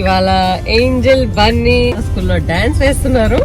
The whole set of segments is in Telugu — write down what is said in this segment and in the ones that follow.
ఇవాళ ఏంజల్ బన్నీ స్కూల్లో డాన్స్ వేస్తున్నారు.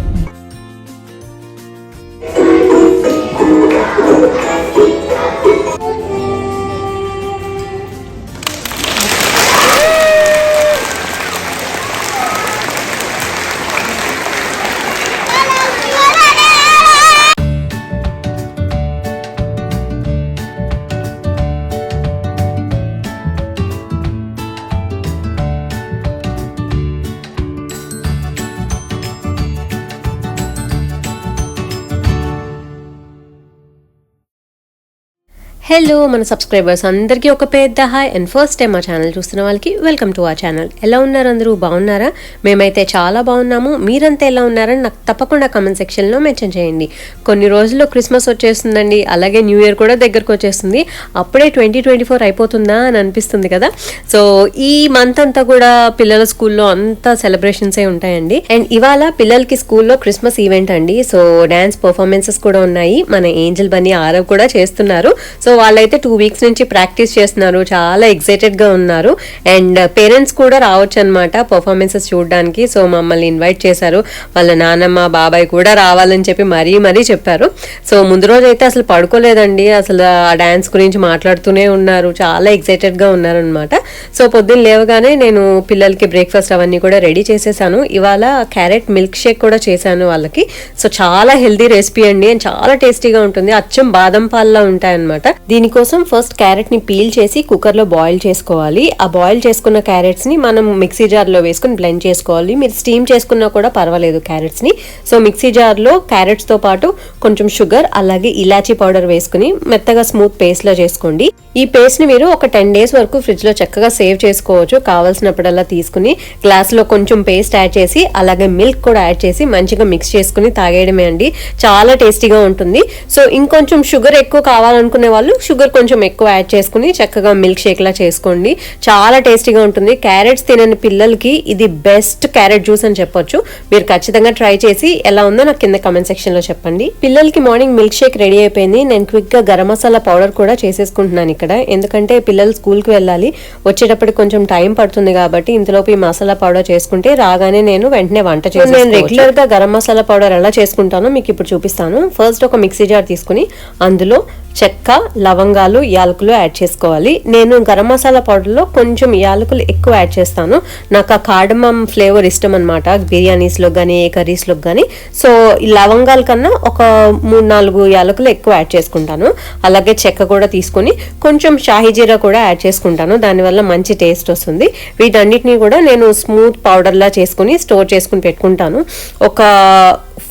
హలో మన సబ్స్క్రైబర్స్ అందరికీ ఒక పెద్ద హాయ్ అండ్ ఫస్ట్ టైం మా ఛానల్ చూస్తున్న వాళ్ళకి వెల్కమ్ టు ఆ ఛానల్ ఎలా ఉన్నారు అందరూ? బాగున్నారా? మేమైతే చాలా బాగున్నాము. మీరంతా ఎలా ఉన్నారని నాకు తప్పకుండా కమెంట్ సెక్షన్లో మెన్షన్ చేయండి. కొన్ని రోజుల్లో క్రిస్మస్ వచ్చేస్తుందండి. అలాగే న్యూ ఇయర్ కూడా దగ్గరకు వచ్చేస్తుంది. అప్పుడే ట్వంటీ ట్వంటీ ఫోర్ అయిపోతుందా అని అనిపిస్తుంది కదా. సో ఈ మంత్ అంతా కూడా పిల్లల స్కూల్లో అంతా సెలబ్రేషన్సే ఉంటాయండి. అండ్ ఇవాళ పిల్లలకి స్కూల్లో క్రిస్మస్ ఈవెంట్ అండి. సో డాన్స్ పర్ఫార్మెన్సెస్ కూడా ఉన్నాయి. మన ఏంజల్ బన్నీ ఆరవ్ కూడా చేస్తున్నారు. సో వాళ్ళైతే టూ వీక్స్ నుంచి ప్రాక్టీస్ చేస్తున్నారు. చాలా ఎక్సైటెడ్గా ఉన్నారు. అండ్ పేరెంట్స్ uh, కూడా రావచ్చు అనమాట పర్ఫార్మెన్సెస్ చూడడానికి. సో మమ్మల్ని ఇన్వైట్ చేశారు. వాళ్ళ నానమ్మ బాబాయ్ కూడా రావాలని చెప్పి మరీ మరీ చెప్పారు. సో ముందు రోజు అయితే అసలు పడుకోలేదండి. అసలు ఆ డ్యాన్స్ గురించి మాట్లాడుతూనే ఉన్నారు. చాలా ఎక్సైటెడ్గా ఉన్నారనమాట సో పొద్దున్న లేవగానే నేను పిల్లలకి బ్రేక్ఫాస్ట్ అవన్నీ కూడా రెడీ చేసేసాను. ఇవాళ క్యారెట్ మిల్క్ షేక్ కూడా చేశాను వాళ్ళకి. సో చాలా హెల్దీ రెసిపీ అండి. అండ్ చాలా టేస్టీగా ఉంటుంది. అచ్చం బాదం పాల్లా ఉంటాయన్నమాట. దీనికోసం ఫస్ట్ క్యారెట్ని పీల్ చేసి కుక్కర్లో బాయిల్ చేసుకోవాలి. ఆ బాయిల్ చేసుకున్న క్యారెట్స్ని మనం మిక్సీ జార్లో వేసుకుని బ్లెండ్ చేసుకోవాలి. మీరు స్టీమ్ చేసుకున్నా కూడా పర్వాలేదు క్యారెట్స్ని సో మిక్సీ జార్లో క్యారెట్స్తో పాటు కొంచెం షుగర్ అలాగే ఇలాచీ పౌడర్ వేసుకుని మెత్తగా స్మూత్ పేస్ట్లో చేసుకోండి. ఈ పేస్ట్ని మీరు ఒక టెన్ డేస్ వరకు ఫ్రిడ్జ్లో చక్కగా సేవ్ చేసుకోవచ్చు. కావాల్సినప్పుడల్లా తీసుకుని గ్లాస్లో కొంచెం పేస్ట్ యాడ్ చేసి అలాగే మిల్క్ కూడా యాడ్ చేసి మంచిగా మిక్స్ చేసుకుని తాగేయడమే అండి. చాలా టేస్టీగా ఉంటుంది. సో ఇంకొంచెం షుగర్ ఎక్కువ కావాలనుకునే వాళ్ళు షుగర్ కొంచెం ఎక్కువ యాడ్ చేసుకుని చక్కగా మిల్క్ షేక్ లా చేసుకోండి. చాలా టేస్టీగా ఉంటుంది. క్యారెట్స్ తినని పిల్లలకి ఇది బెస్ట్ క్యారెట్ జ్యూస్ అని చెప్పొచ్చు. మీరు ఖచ్చితంగా ట్రై చేసి ఎలా ఉందో నాకు కింద కమెంట్ సెక్షన్లో చెప్పండి. పిల్లలకి మార్నింగ్ మిల్క్ షేక్ రెడీ అయిపోయింది. నేను క్విక్గా గరం మసాలా పౌడర్ కూడా చేసేసుకుంటున్నాను ఇక్కడ. ఎందుకంటే పిల్లలు స్కూల్కి వెళ్ళాలి. వచ్చేటప్పటికి కొంచెం టైం పడుతుంది కాబట్టి ఇంతలోపు ఈ మసాలా పౌడర్ చేసుకుంటే రాగానే నేను వెంటనే వంట చేసి నేను రెగ్యులర్గా గరం మసాలా పౌడర్ ఎలా చేసుకుంటానో మీకు ఇప్పుడు చూపిస్తాను. ఫస్ట్ ఒక మిక్సీ జార్ తీసుకుని అందులో చెక్క లవంగాలు యాలకులు యాడ్ చేసుకోవాలి. నేను గరం మసాలా పౌడర్లో కొంచెం యాలకులు ఎక్కువ యాడ్ చేస్తాను. నాకు ఆ కార్డమమ్ ఫ్లేవర్ ఇష్టం అనమాట బిర్యానీస్లో కానీ ఏ కర్రీస్లో కానీ సో ఈ లవంగాల కన్నా ఒక మూడు నాలుగు యాలకులు ఎక్కువ యాడ్ చేసుకుంటాను. అలాగే చెక్క కూడా తీసుకొని కొంచెం షాహీ జీరా కూడా యాడ్ చేసుకుంటాను. దానివల్ల మంచి టేస్ట్ వస్తుంది. వీటన్నిటిని కూడా నేను స్మూత్ పౌడర్లా చేసుకుని స్టోర్ చేసుకుని పెట్టుకుంటాను. ఒక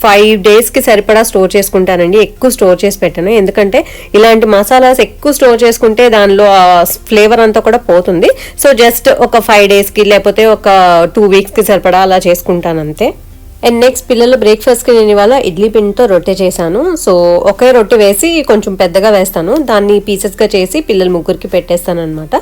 ఫైవ్ డేస్కి సరిపడా స్టోర్ చేసుకుంటానండి. ఎక్కువ స్టోర్ చేసి పెట్టాను. ఎందుకంటే ఇలాంటి మసాలాస్ ఎక్కువ స్టోర్ చేసుకుంటే దానిలో ఫ్లేవర్ అంతా కూడా పోతుంది. సో జస్ట్ ఒక ఫైవ్ డేస్కి లేకపోతే ఒక టూ వీక్స్కి సరిపడా అలా చేసుకుంటాను అంతే. అండ్ నెక్స్ట్ పిల్లలు బ్రేక్ఫాస్ట్కి నేను ఇవాళ ఇడ్లీ పిండితో రొట్టె చేశాను. సో ఒకే రొట్టె వేసి కొంచెం పెద్దగా వేస్తాను. దాన్ని పీసెస్గా చేసి పిల్లలు ముగ్గురికి పెట్టేస్తాను అనమాట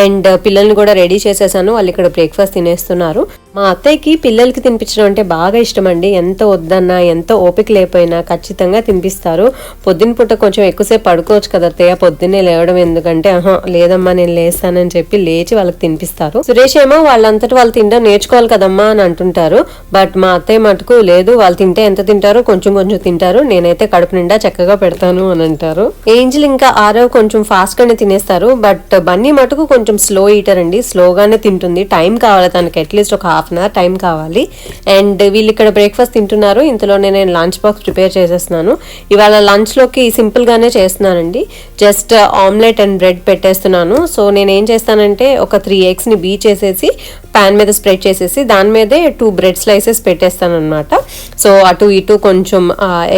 అండ్ పిల్లల్ని కూడా రెడీ చేసేసాను. వాళ్ళు ఇక్కడ బ్రేక్ఫాస్ట్ తినేస్తున్నారు. మా అత్తయ్యకి పిల్లలకి తినిపించడం అంటే బాగా ఇష్టం అండి ఎంత వద్దన్నా ఎంత ఓపిక లేకపోయినా ఖచ్చితంగా తినిపిస్తారు. పొద్దున పూట కొంచెం ఎక్కువసేపు పడుకోవచ్చు కదా అత్తయ్య పొద్దున్నే లేవడం ఎందుకంటే ఆహా లేదమ్మా నేను లేస్తానని చెప్పి లేచి వాళ్ళకి తినిపిస్తారు. సురేష్ ఏమో వాళ్ళంతటి వాళ్ళు తినడం నేర్చుకోవాలి కదమ్మా అని అంటుంటారు. బట్ మా అత్తయ్య మటుకు లేదు వాళ్ళు తింటే ఎంత తింటారో కొంచెం కొంచెం తింటారు. నేనైతే కడుపు నిండా చక్కగా పెడతాను అని అంటారు. ఏంజిల్ ఇంకా ఆరో కొంచెం ఫాస్ట్ గానే తినేస్తారు. బట్ బన్నీ మటుకు కొంచెం స్లో ఈటర్ అండి. స్లోగానే తింటుంది. టైం కావాలి తనకి. అట్లీస్ట్ ఒక హాఫ్ అన్ అవర్ టైం కావాలి. అండ్ వీళ్ళు ఇక్కడ బ్రేక్ఫాస్ట్ తింటున్నారు. ఇంతలోనే నేను లంచ్ బాక్స్ ప్రిపేర్ చేసేస్తున్నాను. ఇవాళ లంచ్లోకి సింపుల్గానే చేస్తున్నానండి. జస్ట్ ఆమ్లెట్ అండ్ బ్రెడ్ పెట్టేస్తున్నాను. సో నేను ఏం చేస్తానంటే ఒక త్రీ ఎగ్స్ని బీచ్ బీ చేసేసి పాన్ మీద స్ప్రెడ్ చేసేసి దాని మీదే టూ బ్రెడ్ స్లైసెస్ పెట్టేస్తాను అనమాట సో అటు ఇటు కొంచెం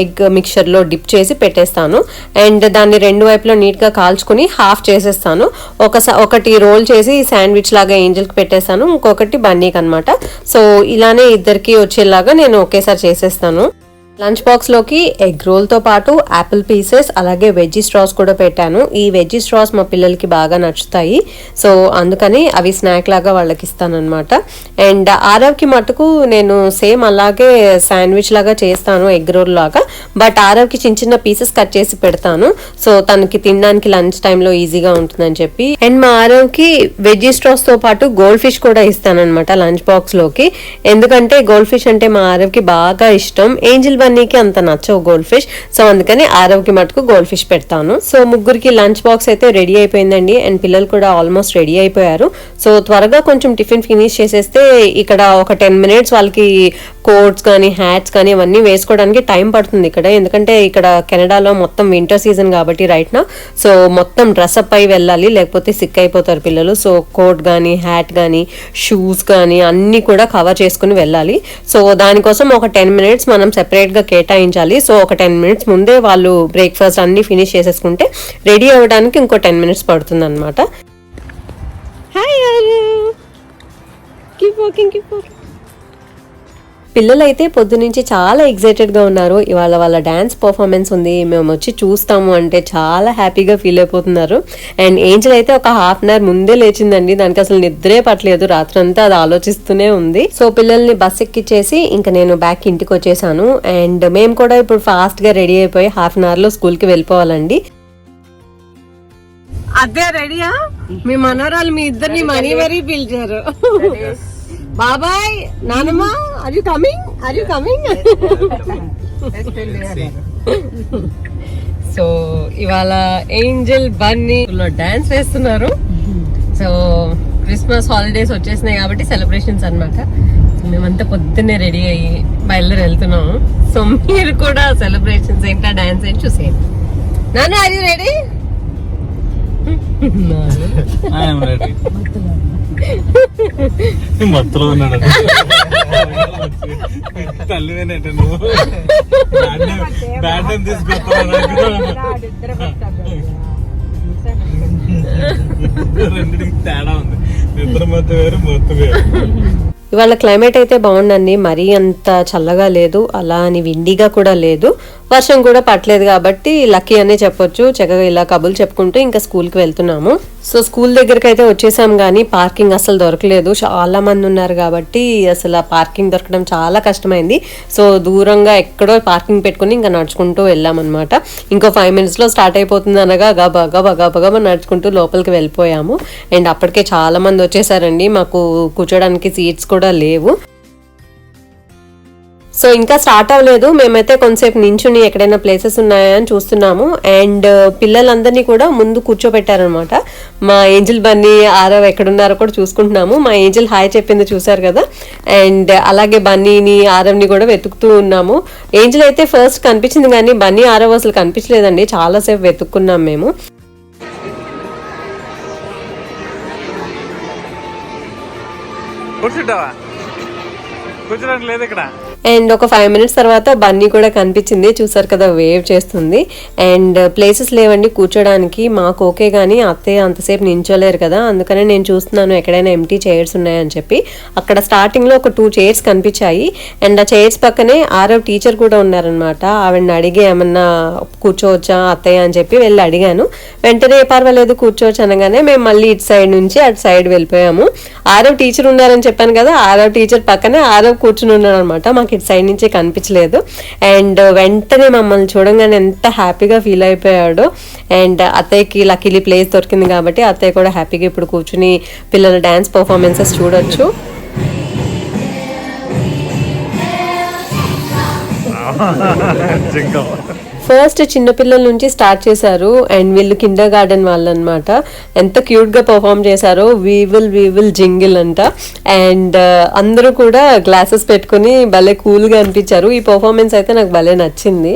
ఎగ్ మిక్చర్లో డిప్ చేసి పెట్టేస్తాను. అండ్ దాన్ని రెండు వైపులో నీట్గా కాల్చుకుని హాఫ్ చేసేస్తాను. ఒక ఒకటి రోల్ చేసి శాండ్విచ్ లాగా ఏంజల్కి పెట్టేస్తాను. ఇంకొకటి బన్నీకి అనమాట సో ఇలానే ఇద్దరికి వచ్చేలాగా నేను ఒకేసారి చేసేస్తాను. లంచ్ బాక్స్లోకి ఎగ్ రోల్తో పాటు యాపిల్ పీసెస్ అలాగే వెజ్జీ స్ట్రాస్ కూడా పెట్టాను. ఈ వెజ్జీ స్ట్రాస్ మా పిల్లలకి బాగా నచ్చుతాయి. సో అందుకని అవి స్నాక్ లాగా వాళ్ళకి ఇస్తానమాట అండ్ ఆరవ్కి మటుకు నేను సేమ్ అలాగే శాండ్విచ్ లాగా చేస్తాను ఎగ్ రోల్ లాగా. బట్ ఆరవ్కి చిన్న చిన్న పీసెస్ కట్ చేసి పెడతాను. సో తనకి తినడానికి లంచ్ టైంలో ఈజీగా ఉంటుందని చెప్పి. అండ్ మా ఆరవ్కి వెజ్జీ స్ట్రాస్తో పాటు గోల్డ్ ఫిష్ కూడా ఇస్తాను అనమాట లంచ్ బాక్స్లోకి. ఎందుకంటే గోల్డ్ ఫిష్ అంటే మా ఆరవ్కి బాగా ఇష్టం. ఏంజిల్ బన్నీకి అంత నచ్చవు గోల్డ్ ఫిష్ సో అందుకని ఆరవకి మటుకు గోల్డ్ ఫిష్ పెడతాను. సో ముగ్గురికి లంచ్ బాక్స్ అయితే రెడీ అయిపోయిందండి. అండ్ పిల్లలు కూడా ఆల్మోస్ట్ రెడీ అయిపోయారు. సో త్వరగా కొంచెం టిఫిన్ ఫినిష్ చేసేస్తే ఇక్కడ ఒక టెన్ మినిట్స్ వాళ్ళకి కోట్స్ కానీ హ్యాట్స్ కానీ ఇవన్నీ వేసుకోవడానికి టైం పడుతుంది ఇక్కడ. ఎందుకంటే ఇక్కడ కెనడాలో మొత్తం వింటర్ సీజన్ కాబట్టి రైట్ నా. సో మొత్తం డ్రెస్అప్ అయి వెళ్ళాలి లేకపోతే సిక్ అయిపోతారు పిల్లలు. సో కోట్ కానీ హ్యాట్ కానీ షూస్ కానీ అన్నీ కూడా కవర్ చేసుకుని వెళ్ళాలి. సో దానికోసం ఒక టెన్ మినిట్స్ మనం సెపరేట్గా కేటాయించాలి. సో ఒక టెన్ మినిట్స్ ముందే వాళ్ళు బ్రేక్ఫాస్ట్ అన్నీ ఫినిష్ చేసేసుకుంటే రెడీ అవ్వడానికి ఇంకో టెన్ మినిట్స్ పడుతుంది అనమాట hi keep walking keep walking పిల్లలైతే పొద్దునుంచి చాలా ఎగ్జైటెడ్గా ఉన్నారు. ఇవాళ వాళ్ళ డ్యాన్స్ పర్ఫార్మెన్స్ ఉంది. మేము వచ్చి చూస్తాము అంటే చాలా హ్యాపీగా ఫీల్ అయిపోతున్నారు. అండ్ ఏంజల్ అయితే ఒక హాఫ్ అన్ అవర్ ముందే లేచిందండి. దానికి అసలు నిద్రే పట్టలేదు. రాత్రంతా అది ఆలోచిస్తూనే ఉంది. సో పిల్లల్ని బస్ ఎక్కిచ్చేసి ఇంకా నేను బ్యాక్ ఇంటికి వచ్చేసాను. అండ్ మేము కూడా ఇప్పుడు ఫాస్ట్గా రెడీ అయిపోయి హాఫ్ అన్ అవర్లో స్కూల్కి వెళ్ళిపోవాలండి. అదే రెడీయా? మీ మనోరాలు మీ ఇద్దరిని మరీ మరీ పిలిచారు. బాబాయ్ నానమ్మ are you coming are you coming so ఇవాళ ఏంజల్ బన్నీ డాన్స్ వేస్తున్నారు. సో క్రిస్మస్ హాలిడేస్ వచ్చేసినాయి కాబట్టి సెలబ్రేషన్స్ అన్నమాట. మేమంతా పొద్దున్నే రెడీ అయ్యి బయలుదేరి వెళ్తున్నాము. సో మీరు కూడా సెలబ్రేషన్స్ ఏంటా డాన్స్ ఏంటి చూసేయండి. నాన్న ఆర్ యు రెడీ మత్తులో ఉన్నాడు తల్లివేనంటే నువ్వు. బ్యాడ్ తీసుకొస్తాను రెండింటికి తేడా ఉంది. నిద్ర మత్తు వేరు మత్తు వేరు. ఇవాళ క్లైమేట్ అయితే బాగుందండి. మరీ అంత చల్లగా లేదు. అలా అని విండిగా కూడా లేదు. వర్షం కూడా పట్టలేదు కాబట్టి లక్కీ అనే చెప్పొచ్చు. చక్కగా ఇలా కబులు చెప్పుకుంటూ ఇంకా స్కూల్కి వెళ్తున్నాము. సో స్కూల్ దగ్గరికి అయితే వచ్చేసాం కానీ పార్కింగ్ అసలు దొరకలేదు. చాలా మంది ఉన్నారు కాబట్టి అసలు ఆ పార్కింగ్ దొరకడం చాలా కష్టమైంది. సో దూరంగా ఎక్కడో పార్కింగ్ పెట్టుకుని ఇంకా నడుచుకుంటూ వెళ్ళామన్నమాట. ఇంకో ఫైవ్ మినిట్స్లో స్టార్ట్ అయిపోతుంది అనగా గబా గబా గబా గబా నడుచుకుంటూ లోపలికి వెళ్ళిపోయాము. అండ్ అప్పటికే చాలా మంది వచ్చేసారండి. మాకు కూర్చోడానికి సీట్స్ కూడా లేవు. సో ఇంకా స్టార్ట్ అవ్వలేదు. మేమైతే కొంతసేపు నించుని ఎక్కడైనా ప్లేసెస్ ఉన్నాయా అని చూస్తున్నాము. అండ్ uh, పిల్లలందరినీ కూడా ముందు కూర్చోబెట్టారనమాట. మా ఏంజిల్ బన్నీ ఆరవ్ ఎక్కడున్నారో కూడా చూసుకుంటున్నాము. మా ఏంజిల్ హాయ్ చెప్పింది చూసారు కదా. అండ్ అలాగే బన్నీని ఆరవ్ని కూడా వెతుకుతూ ఉన్నాము. ఏంజిల్ అయితే ఫస్ట్ కనిపించింది కానీ బన్నీ ఆరవ్ అసలు కనిపించలేదండి. చాలాసేపు వెతుక్కున్నాం మేము. కూర్చుంటావా? కూర్చోడానికి లేదు ఇక్కడ. అండ్ ఒక ఫైవ్ మినిట్స్ తర్వాత బన్నీ కూడా కనిపించింది. చూసారు కదా వేవ్ చేస్తుంది. అండ్ ప్లేసెస్ లేవండి కూర్చోడానికి. మాకు ఓకే కానీ అత్తయ్య అంతసేపు నించోలేరు కదా. అందుకనే నేను చూస్తున్నాను ఎక్కడైనా ఎంటీ చైర్స్ ఉన్నాయని చెప్పి. అక్కడ స్టార్టింగ్లో ఒక టూ చైర్స్ కనిపించాయి. అండ్ ఆ చైర్స్ పక్కనే ఆరో టీచర్ కూడా ఉన్నారనమాట ఆవిడని అడిగి ఏమన్నా కూర్చోవచ్చా అత్తయ్య అని చెప్పి వెళ్ళి అడిగాను. వెంటనే పర్వాలేదు కూర్చోవచ్చు అనగానే మేము మళ్ళీ ఇటు సైడ్ నుంచి అటు సైడ్ వెళ్ళిపోయాము. ఆరో టీచర్ ఉన్నారని చెప్పాను కదా ఆరో టీచర్ పక్కనే ఆరో కూర్చుని ఉన్నాడు అనమాట మాకు ఇటు సైడ్ నుంచి కనిపించలేదు. అండ్ uh, వెంటనే మమ్మల్ని చూడంగానే ఎంత హ్యాపీగా ఫీల్ అయిపోయాడు. అండ్ uh, అత్తయ్యకి లక్కీలీ ప్లేస్ దొరికింది కాబట్టి అత్తయ్య కూడా హ్యాపీగా ఇప్పుడు కూర్చుని పిల్లల డ్యాన్స్ పర్ఫార్మెన్సెస్ చూడొచ్చు. జింకం. ఫస్ట్ చిన్నపిల్లల నుంచి స్టార్ట్ చేశారు అండ్ వీళ్ళు కిండర్ గార్డెన్ వాళ్ళు అనమాట ఎంత క్యూట్గా పర్ఫామ్ చేశారో we will we will jingle అంట. అండ్ అందరూ కూడా గ్లాసెస్ పెట్టుకుని భలే కూల్గా అనిపించారు. ఈ పర్ఫార్మెన్స్ అయితే నాకు భలే నచ్చింది.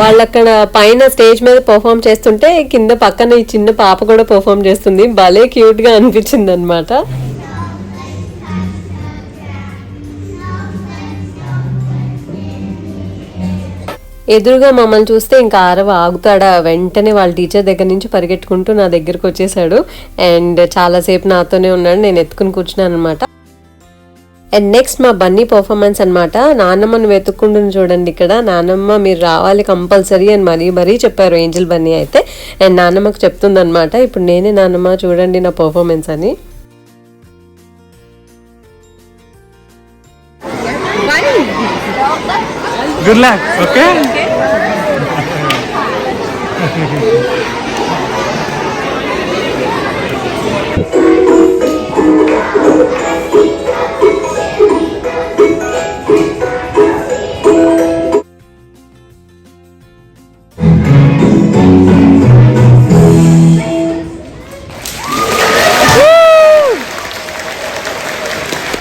వాళ్ళు అక్కడ పైన స్టేజ్ మీద పర్ఫామ్ చేస్తుంటే కింద పక్కన ఈ చిన్న పాప కూడా పర్ఫామ్ చేస్తుంది. భలే క్యూట్గా అనిపించింది అనమాట ఎదురుగా మమ్మల్ని చూస్తే ఇంకా ఆరవ ఆగుతాడా? వెంటనే వాళ్ళ టీచర్ దగ్గర నుంచి పరిగెట్టుకుంటూ నా దగ్గరకు వచ్చేసాడు. అండ్ చాలాసేపు నాతోనే ఉన్నాడు. నేను ఎత్తుకుని కూర్చున్నాను అనమాట అండ్ నెక్స్ట్ మా బన్నీ పర్ఫార్మెన్స్ అనమాట నాన్నమ్మను వెతుక్కుంటుంది చూడండి ఇక్కడ. నాన్నమ్మ మీరు రావాలి కంపల్సరీ అని మరీ మరీ చెప్పారు ఏంజల్ బన్నీ అయితే. అండ్ నాన్నమ్మకు చెప్తుందనమాట ఇప్పుడు నేనే నాన్నమ్మ చూడండి నా పర్ఫార్మెన్స్ అని. గుడ్ లక్ ఓకే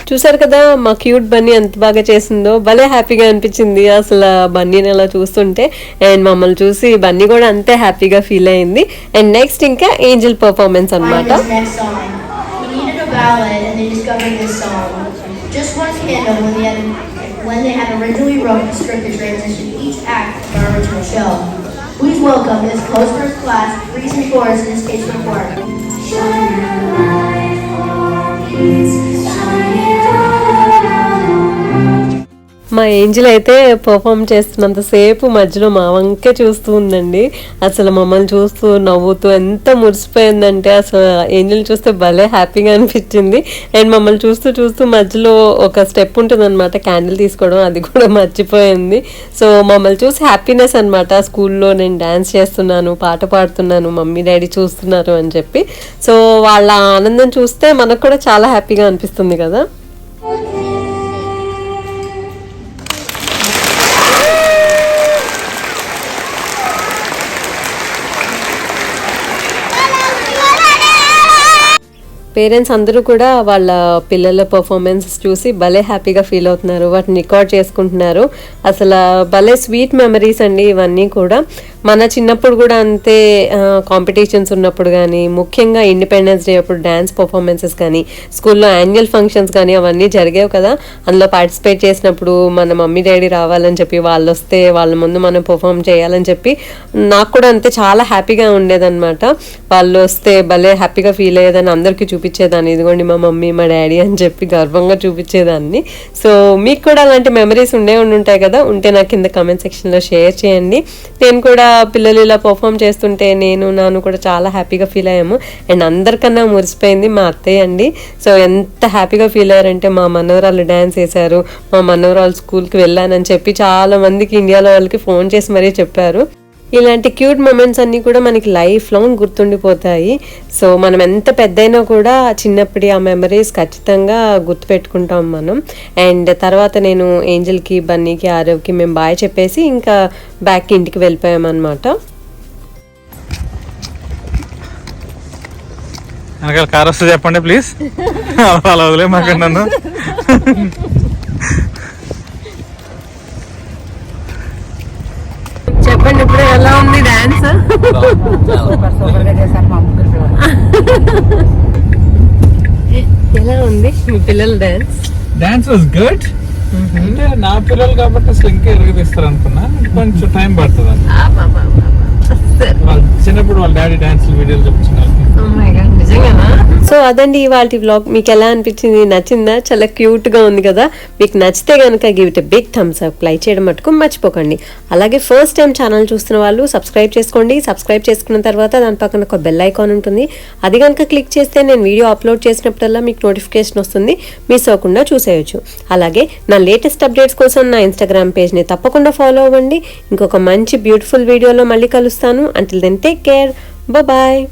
చూసారు కదా మా క్యూట్ బన్నీ ఎంత బాగా చేసిందో. భలే హ్యాపీగా అనిపించింది అసలు బన్నీని అలా చూస్తుంటే. అండ్ మమ్మల్ని చూసి బన్నీ కూడా అంతే హ్యాపీగా ఫీల్ అయింది. అండ్ నెక్స్ట్ ఇంకా ఏంజిల్ పర్ఫార్మెన్స్ అనమాట Please welcome this close first class, three and this case, report. Shine. మా ఏంజిల్ అయితే పర్ఫామ్ చేస్తున్నంతసేపు మధ్యలో మా వంకే చూస్తూ ఉందండి. అసలు మమ్మల్ని చూస్తూ నవ్వుతూ ఎంత మురిసిపోయిందంటే అసలు ఏంజిల్ చూస్తే భలే హ్యాపీగా అనిపించింది. అండ్ మమ్మల్ని చూస్తూ చూస్తూ మధ్యలో ఒక స్టెప్ ఉంటుందన్నమాట క్యాండిల్ తీసుకోవడం అది కూడా మర్చిపోయింది. సో మమ్మల్ని చూసి హ్యాపీనెస్ అనమాట స్కూల్లో నేను డ్యాన్స్ చేస్తున్నాను పాట పాడుతున్నాను మమ్మీ డాడీ చూస్తున్నారు అని చెప్పి. సో వాళ్ళ ఆనందం చూస్తే మనకు కూడా చాలా హ్యాపీగా అనిపిస్తుంది కదా. పేరెంట్స్ అందరూ కూడా వాళ్ళ పిల్లల పర్ఫార్మెన్స్ చూసి భలే హ్యాపీగా ఫీల్ అవుతున్నారు. వాటిని రికార్డ్ చేసుకుంటున్నారు. అసలు భలే స్వీట్ మెమరీస్ అండి ఇవన్నీ కూడా. మన చిన్నప్పుడు కూడా అంతే కాంపిటీషన్స్ ఉన్నప్పుడు కానీ ముఖ్యంగా ఇండిపెండెన్స్ డే అప్పుడు డ్యాన్స్ పర్ఫార్మెన్సెస్ కానీ స్కూల్లో యాన్యువల్ ఫంక్షన్స్ కానీ అవన్నీ జరిగేవి కదా. అందులో పార్టిసిపేట్ చేసినప్పుడు మన మమ్మీ డాడీ రావాలని చెప్పి వాళ్ళు వస్తే వాళ్ళ ముందు మనం పర్ఫామ్ చేయాలని చెప్పి నాకు కూడా అంతే చాలా హ్యాపీగా ఉండేదన్నమాట. వాళ్ళు వస్తే భలే హ్యాపీగా ఫీల్ అయ్యేదని అందరికీ చూపించేదాన్ని ఇదిగోండి మా మమ్మీ మా డాడీ అని చెప్పి గర్వంగా చూపించేదాన్ని. సో మీకు కూడా అలాంటి మెమరీస్ ఉండే ఉండి ఉంటాయి కదా ఉంటే నాకు కింద కమెంట్ సెక్షన్లో షేర్ చేయండి. నేను కూడా పిల్లలు ఇలా పర్ఫామ్ చేస్తుంటే నేను నాను కూడా చాలా హ్యాపీగా ఫీల్ అయ్యాము. అండ్ అందరికన్నా మురిసిపోయింది మా అత్తయ్య అండి. సో ఎంత హ్యాపీగా ఫీల్ అయ్యారంటే మా మనవరాలు డ్యాన్స్ వేశారు మా మనవరాలు స్కూల్కి వెళ్ళానని చెప్పి చాలా మందికి ఇండియాలో వాళ్ళకి ఫోన్ చేసి మరీ చెప్పారు. ఇలాంటి క్యూట్ మూమెంట్స్ అన్నీ కూడా మనకి లైఫ్ లాంగ్ గుర్తుండిపోతాయి. సో మనం ఎంత పెద్దయినా కూడా చిన్నప్పటి ఆ మెమరీస్ ఖచ్చితంగా గుర్తుపెట్టుకుంటాం మనం. అండ్ తర్వాత నేను ఏంజల్కి బన్నీకి ఆరవ్కి మేము బాయ్ చెప్పేసి ఇంకా బ్యాక్ ఇంటికి వెళ్ళిపోయామన్నమాట. వెనకాల కార్ వస్తే చెప్పండి ప్లీజ్ అలా వదిలే మాకు నన్ను. చెప్పండి ఇప్పుడు ఎలా ఉంది డాన్స్ ఎలా ఉంది మీ పిల్లల డాన్స్ డాన్స్ వాజ్ గుడ్ అంటే నా పిల్లలు కాబట్టి అసలు ఇంకా ఎరుగుదీస్తారు అనుకున్నా. కొంచెం టైం పడుతుంది చిన్నప్పుడు వాళ్ళ డాడీ డాన్స్ వీడియోలు చెప్తున్నారు సో అదండి ఇవాళ వ్లాగ్ మీకు ఎలా అనిపించింది? నచ్చిందా? చాలా క్యూట్గా ఉంది కదా? మీకు నచ్చితే కనుక give it big thumbs up like చేయడం మటుకు మర్చిపోకండి. అలాగే ఫస్ట్ టైం ఛానల్ చూస్తున్న వాళ్ళు సబ్స్క్రైబ్ చేసుకోండి. సబ్స్క్రైబ్ చేసుకున్న తర్వాత దాని పక్కన ఒక బెల్ ఐకాన్ ఉంటుంది. అది కనుక క్లిక్ చేస్తే నేను వీడియో అప్లోడ్ చేసినప్పుడల్లా మీకు నోటిఫికేషన్ వస్తుంది. మిస్ అవ్వకుండా చూసేయచ్చు. అలాగే నా లేటెస్ట్ అప్డేట్స్ కోసం నా ఇన్స్టాగ్రామ్ పేజ్ని తప్పకుండా ఫాలో అవ్వండి. ఇంకొక మంచి బ్యూటిఫుల్ వీడియోలో మళ్ళీ కలుస్తాను. Until then take care bye